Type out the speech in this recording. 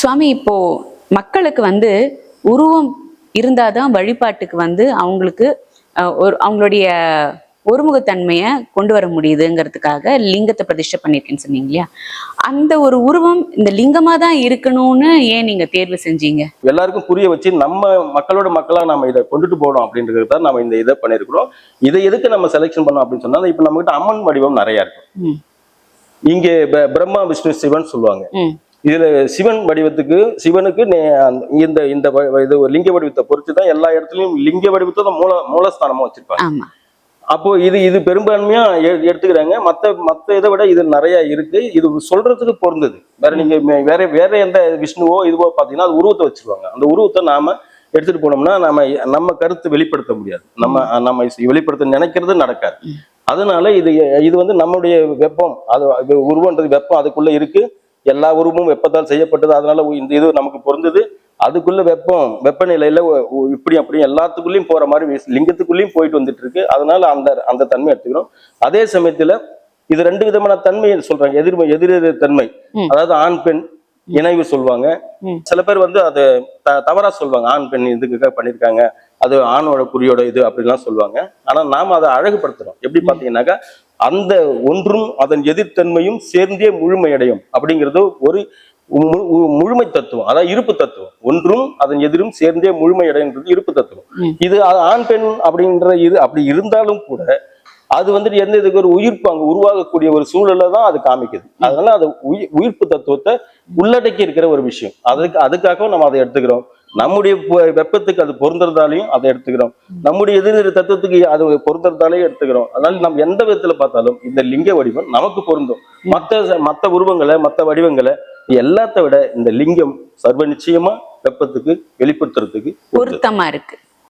சுவாமி இப்போ மக்களுக்கு வந்து உருவம் இருந்தாதான் வழிபாட்டுக்கு வந்து அவங்களுக்கு ஒரு அவங்களுடைய ஒருமுகத்தன்மையை கொண்டு வர முடியுதுங்கிறதுக்காக லிங்கத்தை பிரதிஷ்டை பண்ணியிருக்கேன்னு சொன்னீங்க இல்லையா? அந்த ஒரு உருவம் இந்த லிங்கமா தான் இருக்கணும்னு ஏன் நீங்க தேர்வு செஞ்சீங்க? எல்லாருக்கும் புரிய வச்சு நம்ம மக்களோட மக்களா நம்ம இதை கொண்டுட்டு போகணும் அப்படின்றது தான் நம்ம இந்த இதை பண்ணியிருக்கிறோம். இதை எதுக்கு நம்ம செலெக்ஷன் பண்ணோம் அப்படின்னு சொன்னா இப்ப நம்ம கிட்ட அம்மன் வடிவம் நிறைய இருக்கு. ம், இங்க பிரம்மா விஷ்ணு சிவன் சொல்லுவாங்க. இதுல சிவன் வடிவத்துக்கு சிவனுக்கு இந்த இந்த இது ஒரு லிங்க வடிவத்தை பொறுத்து தான் எல்லா இடத்துலயும் லிங்க வடிவத்தை தான் மூல மூலஸ்தானமா வச்சிருப்பாங்க. அப்போ இது இது பெரும்பான்மையா எடுத்துக்கிறாங்க. மத்த மத்த இதை விட இது நிறைய இருக்கு. இது சொல்றதுக்கு பொருந்தது. வேற நீங்க வேற வேற எந்த விஷ்ணுவோ இதுவோ பாத்தீங்கன்னா அது உருவத்தை வச்சிருவாங்க. அந்த உருவத்தை நாம எடுத்துட்டு போனோம்னா நம்ம நம்ம கருத்து வெளிப்படுத்த முடியாது. நம்ம நம்ம வெளிப்படுத்த நினைக்கிறது நடக்காது. அதனால இது இது வந்து நம்முடைய வெப்பம். அது அது உருவன்றது வெப்பம். அதுக்குள்ள இருக்கு. எல்லா உருவமும் வெப்பத்தால் செய்யப்பட்டது. அதனால இந்த இது நமக்கு பொருந்தது. அதுக்குள்ள வெப்பம் வெப்பநிலையில இப்படி அப்படி எல்லாத்துக்குள்ளயும் போற மாதிரி லிங்கத்துக்குள்ளயும் போயிட்டு வந்துட்டு இருக்கு அதனால அந்த அந்த தன்மை எடுத்துக்கிறோம். அதே சமயத்துல இது ரெண்டு விதமான தன்மை சொல்றாங்க. எதிர்மை எதிரெதிர் தன்மை. அதாவது ஆண் பெண் இணைவு சொல்லுவாங்க. சில பேர் வந்து அது த- தவறா சொல்லுவாங்க ஆண் பெண் இதுக்காக பண்ணிருக்காங்க. அது ஆணோட குறியோட இது அப்படிலாம் சொல்லுவாங்க ஆனா நாம அதை அழகுபடுத்துறோம். எப்படி பாத்தீங்கன்னாக்கா அந்த ஒன்றும் அதன் எதிர்த்தன்மையும் சேர்ந்தே முழுமையடையும் அப்படிங்கிறது ஒரு முழுமை தத்துவம் அதாவது இருப்பு தத்துவம். ஒன்றும் அதன் எதிரும் சேர்ந்தே முழுமையடைன்றது இருப்பு தத்துவம். இது ஆண் பெண் அப்படின்ற இது அப்படி இருந்தாலும் கூட அது வந்துட்டு எந்த இதுக்கு ஒரு உயிர்ப்பு அங்க உருவாகக்கூடிய ஒரு சூழலை தான் அது காமிக்குது. அதனால அது உயி- உயிர்ப்பு தத்துவத்தை உள்ளடக்கி இருக்கிற ஒரு விஷயம். அதுக்கு அதுக்காகவும் நம்ம அதை எடுத்துக்கிறோம். நம்முடைய வெப்பத்துக்கு அது பொருந்துறதாலையும் அதை எடுத்துக்கிறோம். நம்முடைய எதிர் தத்துவத்துக்கு அது பொருந்துறதாலையும் எடுத்துக்கிறோம். அதனால நம்ம எந்த விதத்துல பார்த்தாலும் இந்த லிங்க வடிவம் நமக்கு பொருந்தும். மத்த மத்த உருவங்களை மத்த வடிவங்களை எல்லாத்த விட இந்த லிங்கம் சர்வ நிச்சயமா வெப்பத்துக்கு வெளிப்படுத்துறதுக்கு. பொருத்தமா இருக்கு.